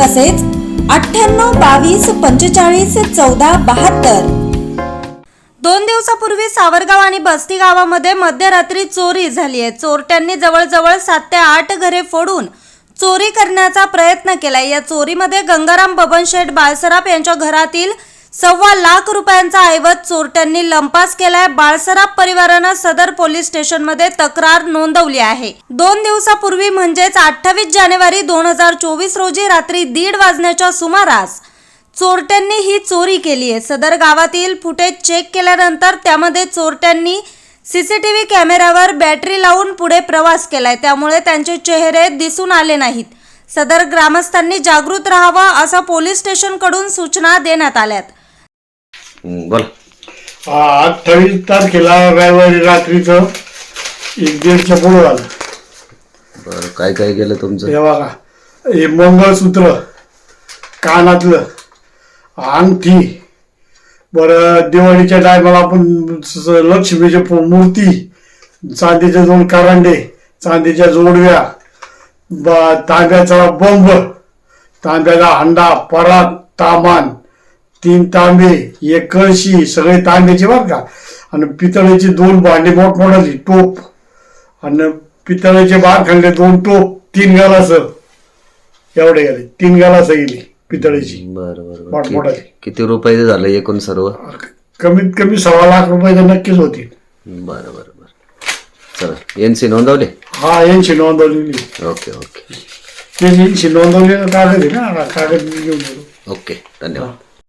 तसेच अठ्ठ्याण्णव बावीस पंचेचाळीस चौदा बहात्तर. दोन दिवसापूर्वी सावरगाव आणि बस्ती गावामध्ये मध्यरात्री चोरी झाली आहे. चोरट्यांनी जवळजवळ सात ते आठ घरे फोडून चोरी करण्याचा प्रयत्न केलाय. या चोरीमध्ये गंगाराम बबन शेठ बाळसराफ यांच्या घरातील सव्वा लाख रुपयांचा ऐवज चोरट्यांनी लंपास केलाय. बाळसराफ परिवारानं सदर पोलीस स्टेशनमध्ये तक्रार नोंदवली आहे. दोन दिवसापूर्वी म्हणजेच अठ्ठावीस जानेवारी दोन हजार चोवीस रोजी रात्री दीड वाजण्याच्या सुमारास चोरट्यांनी ही चोरी केली आहे. सदर गावातील फुटेज चेक केल्यानंतर त्यामध्ये चोरट्यांनी सीसीटीव्ही कॅमेऱ्यावर बॅटरी लावून पुढे प्रवास केलाय. त्यामुळे त्यांचे चेहरे दिसून आले नाहीत. सदर ग्रामस्थांनी जागृत राहावं असं पोलीस स्टेशनकडून सूचना देण्यात आल्यात. बोला. अठ्ठावीस तारखेला रविवारी रात्रीचं एक दीडच्या पुढं झालं. बरं काय काय केलं तुमचं? हे बघा हे मंगळसूत्र कानातलं अंगठी बरं दिवाळीच्या टायमाला आपण लक्ष्मीची मूर्ती चांदीचे दोन करांडे चांदीच्या जोडव्या तांब्याचा बंब तांब्याचा हंडा परात तामान तीन तांबे एक कळशी सगळे तांब्याचे बरं का? आणि पितळेची दोन भांडी मोठमोठाची टोप. आणि पितळेचे बार खाल्ले दोन टोप तीन गालास. एवढे गेले तीन गालास गेली पितळेची. बरं बरं किती- रुपये झालं एकूण सर्व? कमीत कमी सव्वा लाख रुपये तर नक्कीच होती बरं बरं बरं. चला एन सी नोंदवले? हा यांची नोंदवलेली ओके ओके. ते यांची नोंदवलेलं कागद आहे ना कागद मी घेऊन गेलो ओके धन्यवाद.